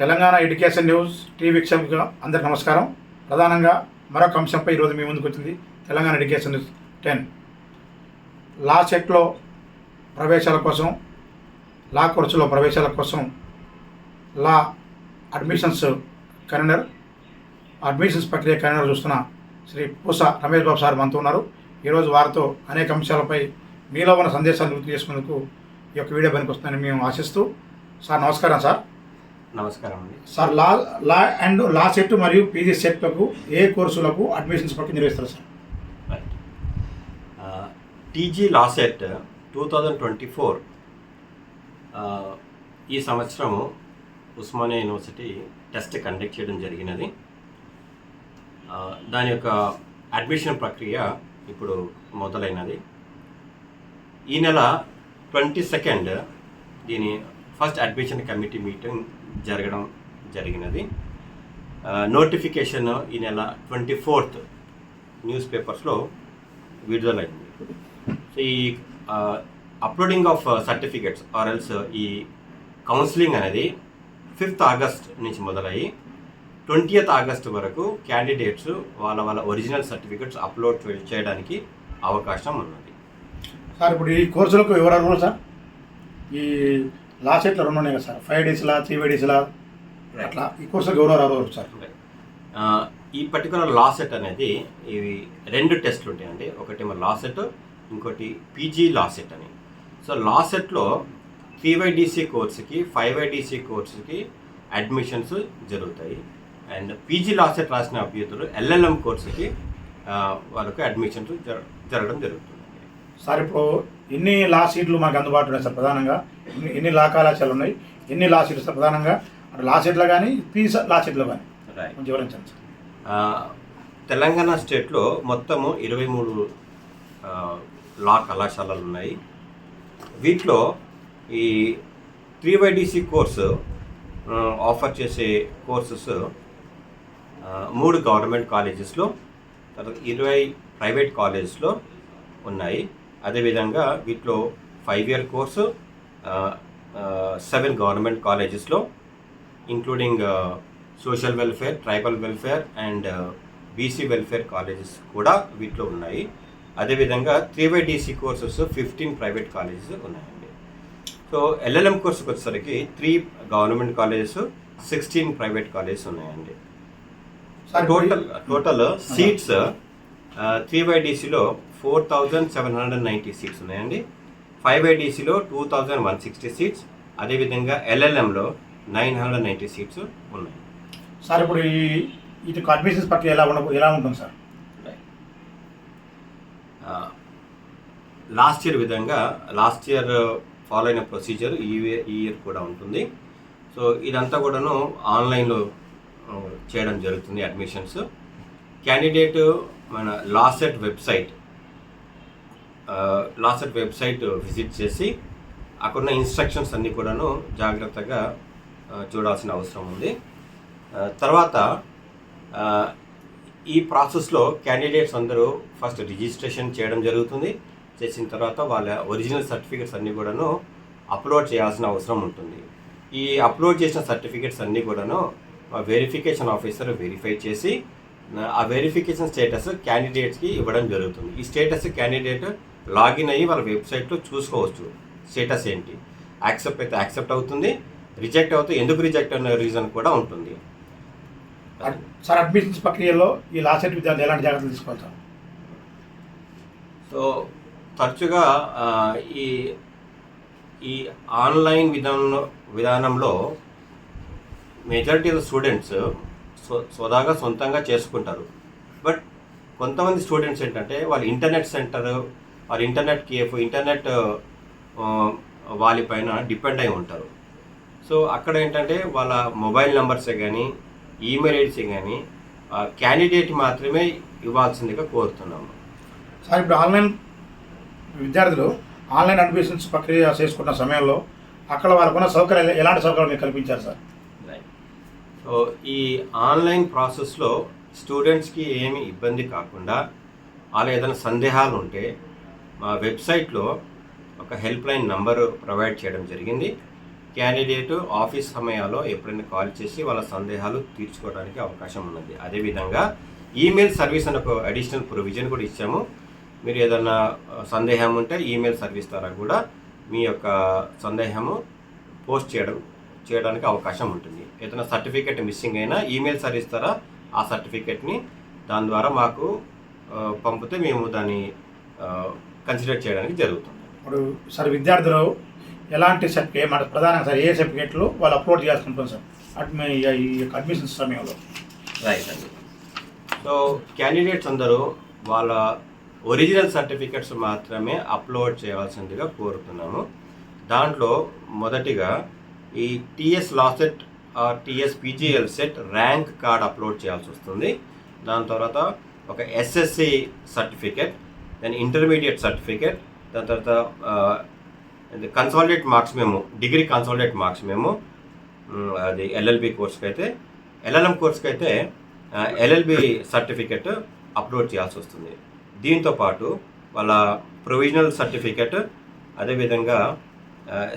Telangana education news TV వీక్షకులకు అందరికి నమస్కారం. ప్రధానంగా మరొక అంశంపై ఈరోజు మీ ముందుకు వచ్చింది Telangana education news ten. Law సెట్లో ప్రవేశాల కోసం లా కోర్సులో ప్రవేశాల కోసం లా అడ్మిషన్స్ కన్వీనర్ అడ్మిషన్స్ ప్రక్రియ కన్వీనర్ చూస్తున్న శ్రీ పూస రమేష్ బాబు సార్ మనతో ఉన్నారు. ఈరోజు వారితో అనేక అంశాలపై మీలో ఉన్న సందేశాలు గుర్తు చేసుకునేందుకు ఈ యొక్క వీడియో పనికి వస్తుందని మేము ఆశిస్తూ సార్ నమస్కారం సార్. నమస్కారం అండి. Sir law law and law set మరియు పీజీ సెట్లకు ఏ కోర్సులకు అడ్మిషన్స్ ప్రక్రియ నిర్వహిస్తారు sir? TG LAWCET two thousand twenty four ఈ సంవత్సరము ఉస్మానియా యూనివర్సిటీ టెస్ట్ కండక్ట్ చేయడం జరిగినది. దాని యొక్క అడ్మిషన్ ప్రక్రియ ఇప్పుడు మొదలైనది. ఈ నెల ట్వంటీ సెకండ్ దీని ఫస్ట్ అడ్మిషన్ కమిటీ మీటింగ్ జరగడం జరిగినది. నోటిఫికేషన్ ఈ నెల ట్వంటీ ఫోర్త్ న్యూస్ పేపర్స్లో విడుదలైంది. సో ఈ uploading of certificates or else ఈ కౌన్సిలింగ్ అనేది ఫిఫ్త్ ఆగస్ట్ నుంచి మొదలయ్యి ట్వంటీయత్ ఆగస్ట్ వరకు క్యాండిడేట్స్ వాళ్ళ వాళ్ళ ఒరిజినల్ సర్టిఫికెట్స్ అప్లోడ్ చేయడానికి అవకాశం ఉన్నది. సార్ ఇప్పుడు ఈ కోర్సులకు వివరాలు సార్? ఈ లా సెట్లు రెండు ఉన్నాయి కదా సార్? ఫైవ్ డేస్ లా త్రీ డేస్ లా? అట్లా. ఈ కోర్సులకు ఎవరు అర్హులు సార్ ఈ పర్టికులర్ లా సెట్ అనేది ఇవి రెండు టెస్ట్లు ఉంటాయండి. ఒకటి మన లా సెట్ ఇంకోటి పీజీ లా సెట్ అని. సో లా సెట్లో త్రీ వైడిసి కోర్సుకి ఫైవ్ వైడిసి కోర్సుకి అడ్మిషన్స్ జరుగుతాయి. అండ్ పీజీ లా సెట్ రాసిన అభ్యర్థులు ఎల్ఎల్ఎం కోర్సుకి వాళ్ళకి అడ్మిషన్స్ జర జరగడం జరుగుతుంది. సార్ ఇప్పుడు ఎన్ని లా సీట్లు మనకు అందుబాటులో ఉన్నాయి సార్ ప్రధానంగా? ఎన్ని లా కళాశాలలు ఉన్నాయి? ఎన్ని లా సీట్లు సార్ ప్రధానంగా? అటు లా సెట్లో కానీ పీజీ లా సెట్లో కానీ కొంచెం వివరించండి సార్. తెలంగాణ స్టేట్లో మొత్తము ఇరవై మూడు లా కళాశాలలు ఉన్నాయి. వీటిలో ఈ త్రీ వైడిసి కోర్సు ఆఫర్ చేసే కోర్సెస్ మూడు గవర్నమెంట్ కాలేజెస్లో తర్వాత ఇరవై ప్రైవేట్ కాలేజెస్లో ఉన్నాయి. అదేవిధంగా వీటిలో five year course seven government కాలేజెస్లో including social welfare tribal welfare and BC welfare colleges కూడా వీటిలో ఉన్నాయి. అదేవిధంగా three by DC courses fifteen private colleges ఉన్నాయండి. సో ఎల్ఎల్ఎం కోర్సుకి వచ్చేసరికి three government colleges sixteen private colleges ఉన్నాయండి. Total total seats three by డీసీలో four thousand seven hundred ninety seats ఉన్నాయండి. Five by డీసీలో two thousand one sixty seats అదేవిధంగా ఎల్ఎల్ఎంలో nine hundred ninety seats ఉన్నాయి. Sir ఇప్పుడు ఈ వీటికి అడ్మిషన్స్ ప్రక్రియ ఎలా ఉండ ఎలా ఉంటుంది సార్? లాస్ట్ ఇయర్ విధంగా లాస్ట్ ఇయర్ ఫాలో అయిన ప్రొసీజర్ ఈ ఈ ఇయర్ కూడా ఉంటుంది. సో ఇదంతా కూడాను ఆన్లైన్లో చేయడం జరుగుతుంది అడ్మిషన్స్ క్యాండిడేట్ మన LAWCET website LAWCET website visit చేసి అక్కడున్న ఇన్స్ట్రక్షన్స్ అన్నీ కూడాను జాగ్రత్తగా చూడాల్సిన అవసరం ఉంది. తర్వాత ఈ ప్రాసెస్లో క్యాండిడేట్స్ అందరూ ఫస్ట్ రిజిస్ట్రేషన్ చేయడం జరుగుతుంది. చేసిన తర్వాత వాళ్ళ ఒరిజినల్ సర్టిఫికెట్స్ అన్నీ కూడాను అప్లోడ్ చేయాల్సిన అవసరం ఉంటుంది. ఈ అప్లోడ్ చేసిన సర్టిఫికెట్స్ అన్నీ కూడాను వెరిఫికేషన్ ఆఫీసర్ వెరిఫై చేసి ఆ వెరిఫికేషన్ స్టేటస్ క్యాండిడేట్స్కి ఇవ్వడం జరుగుతుంది. ఈ స్టేటస్ క్యాండిడేట్ లాగిన్ అయ్యి వాళ్ళ వెబ్సైట్లో చూసుకోవచ్చు. స్టేటస్ ఏంటి? యాక్సెప్ట్ అయితే యాక్సెప్ట్ అవుతుంది. రిజెక్ట్ అవుతే ఎందుకు రిజెక్ట్ అన్న రీజన్ కూడా ఉంటుంది. సార్ అడ్మిషన్స్ ప్రక్రియలో ఈ లా సెట్ విద్యార్థులు ఎలాంటి జాగ్రత్తలు తీసుకోవాలి సార్ సో తరచుగా ఈ ఈ ఆన్లైన్ విధానంలో విధానంలో మెజారిటీ ఆఫ్ స్టూడెంట్స్ స్వదాగా సొంతంగా చేసుకుంటారు. బట్ కొంతమంది స్టూడెంట్స్ ఏంటంటే వాళ్ళు ఇంటర్నెట్ సెంటర్ వాళ్ళ ఇంటర్నెట్ కేఫ్ ఇంటర్నెట్ ఆ, వాళ్ళపైన డిపెండ్ అయి ఉంటారు. సో అక్కడ ఏంటంటే వాళ్ళ మొబైల్ నెంబర్సే కానీ ఈమెయిల్ ఐడిసే కానీ క్యాండిడేట్ మాత్రమే ఇవ్వాల్సిందిగా కోరుతున్నాము. సార్ ఇప్పుడు ఆన్లైన్ విద్యార్థులు ఆన్లైన్ అడ్మిషన్స్ ప్రక్రియ చేసుకున్న సమయంలో అక్కడ వాళ్ళకున్న సౌకర్యాలు ఎలాంటి సౌకర్యాలు మీకు కల్పించారు సార్? సో ఈ ఆన్లైన్ ప్రాసెస్లో స్టూడెంట్స్కి ఏమి ఇబ్బంది కాకుండా వాళ్ళ ఏదైనా సందేహాలు ఉంటే మా వెబ్సైట్లో ఒక హెల్ప్ లైన్ నంబరు ప్రొవైడ్ చేయడం జరిగింది. క్యాండిడేట్ ఆఫీస్ సమయాల్లో ఎప్పుడైనా కాల్ చేసి వాళ్ళ సందేహాలు తీర్చుకోవడానికి అవకాశం ఉన్నది. అదేవిధంగా ఈమెయిల్ సర్వీస్ అని ఒక అడిషనల్ ప్రొవిజన్ కూడా ఇచ్చాము. మీరు ఏదన్నా సందేహం ఉంటే ఈమెయిల్ సర్వీస్ ద్వారా కూడా మీ యొక్క సందేహము పోస్ట్ చేయడం చేయడానికి అవకాశం ఉంటుంది. ఏదైనా సర్టిఫికేట్ మిస్సింగ్ అయినా ఈమెయిల్ సర్వీస్ ద్వారా ఆ సర్టిఫికేట్ని దాని ద్వారా మాకు పంపితే మేము దాన్ని కన్సిడర్ చేయడానికి జరుగుతుంది. ఇప్పుడు సార్ విద్యార్థులు ఎలాంటి సర్టిఫికేట్ మన ప్రధానంగా సార్ ఏ సర్టిఫికేట్లు వాళ్ళు అప్లోడ్ చేయాల్సి ఉంటుంది సార్ అడ్మి ఈ యొక్క అడ్మిషన్ సమయంలో. రైట్ అండి. సో క్యాండిడేట్స్ అందరూ వాళ్ళ ఒరిజినల్ సర్టిఫికెట్స్ మాత్రమే అప్లోడ్ చేయవలసిందిగా కోరుతున్నాము. దాంట్లో మొదటిగా ఈ TS LAWCET TS PGL set rank card upload చేయాల్సి వస్తుంది. దాని తర్వాత ఒక SSC certificate then intermediate certificate దాని తర్వాత కన్సాలిడేట్ మార్క్స్ మేము డిగ్రీ కన్సాలిడేట్ మార్క్స్ మేము అది ఎల్ఎల్బి కోర్స్కి అయితే ఎల్ఎల్ఎం కోర్స్కి అయితే ఎల్ఎల్బి సర్టిఫికెట్ అప్లోడ్ చేయాల్సి వస్తుంది. దీంతో పాటు వాళ్ళ ప్రొవిజనల్ సర్టిఫికెట్ అదేవిధంగా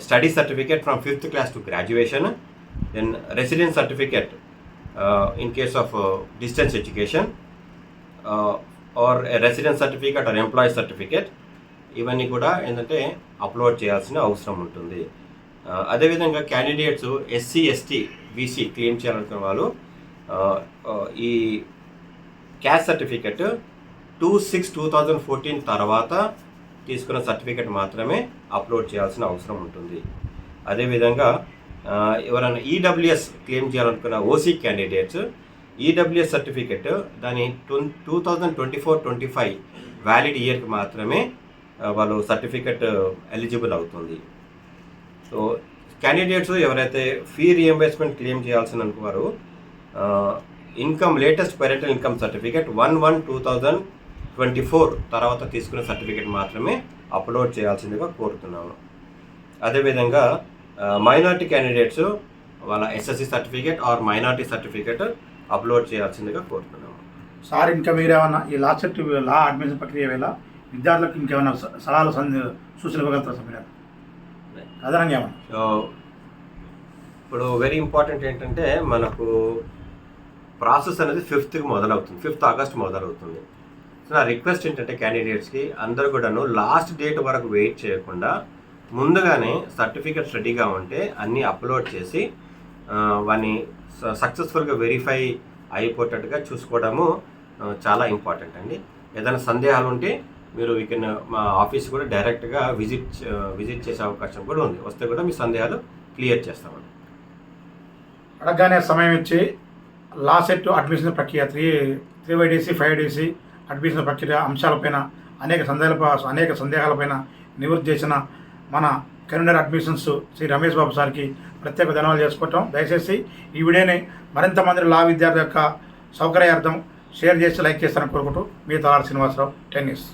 study certificate from fifth class to graduation then residence certificate in case of distance education or residence certificate or employee certificate ఇవన్నీ కూడా ఏంటంటే అప్లోడ్ చేయాల్సిన అవసరం ఉంటుంది. అదేవిధంగా candidates SC ST BC claim చేయాలనుకున్న వాళ్ళు ఈ caste certificate two six two thousand fourteen తర్వాత తీసుకున్న సర్టిఫికెట్ మాత్రమే అప్లోడ్ చేయాల్సిన అవసరం ఉంటుంది. అదేవిధంగా ఎవరైనా ఈడబ్ల్యూఎస్ క్లెయిమ్ చేయాలనుకున్న ఓసీ క్యాండిడేట్స్ ఈడబ్ల్యూఎస్ సర్టిఫికెట్ దాని two thousand twenty four twenty five valid ఇయర్కి మాత్రమే వాళ్ళు సర్టిఫికెట్ ఎలిజిబుల్ అవుతుంది. సో క్యాండిడేట్స్ ఎవరైతే ఫీ రియంబర్స్మెంట్ క్లెయిమ్ చేయాల్సిన అనుకున్నారో income latest parental income certificate one one two thousand twenty four తర్వాత తీసుకున్న సర్టిఫికేట్ మాత్రమే అప్లోడ్ చేయాల్సిందిగా కోరుతున్నాము. అదేవిధంగా మైనార్టీ క్యాండిడేట్స్ వాళ్ళ SSC certificate or minority certificate upload చేయాల్సిందిగా కోరుతున్నాము. సార్ ఇంకా మీరు ఏమన్నా ఈ లా సెట్ లా అడ్మిషన్ ప్రక్రియ వేళ విద్యార్థులకు ఇంకేమైనా సలహాలు సూచనలు ఇవ్వగలుగుతారు సార్ మీరు? అదనంగా ఏమన్నా? సో ఇప్పుడు వెరీ ఇంపార్టెంట్ ఏంటంటే మనకు ప్రాసెస్ అనేది ఫిఫ్త్కి మొదలవుతుంది. ఫిఫ్త్ ఆగస్ట్ మొదలవుతుంది. సో నా రిక్వెస్ట్ ఏంటంటే క్యాండిడేట్స్కి అందరు కూడాను లాస్ట్ డేట్ వరకు వెయిట్ చేయకుండా ముందుగానే సర్టిఫికెట్స్ రెడీగా ఉంటే అన్నీ అప్లోడ్ చేసి వాన్ని సక్సెస్ఫుల్గా వెరిఫై అయిపోయేటట్టుగా చూసుకోవడము చాలా ఇంపార్టెంట్ అండి. ఏదైనా సందేహాలు ఉంటే మీరు ఇక మా ఆఫీస్ కూడా డైరెక్ట్గా విజిట్ విజిట్ చేసే అవకాశం కూడా ఉంది. వస్తే కూడా మీ సందేహాలు క్లియర్ చేస్తామండి. అడగగానే సమయం ఇచ్చి లాస్ట్ సెట్ అడ్మిషన్ ప్రక్రియ three three YDC five DC admission ప్రక్రియ అంశాలపైన అనేక సందేహాల అనేక సందేహాలపైన నివృత్తి చేసిన మన కరీంనగర్ అడ్మిషన్స్ శ్రీ రమేష్ బాబు సార్కి ప్రత్యేక ధన్యవాదాలు చేసుకోవటం దయచేసి ఈ వీడియోని మరింత మంది లా విద్యార్థి యొక్క సౌకర్యార్థం షేర్ చేసి లైక్ చేస్తారని కోరుకుంటూ మీ తలారి శ్రీనివాసరావు టెన్నిస్.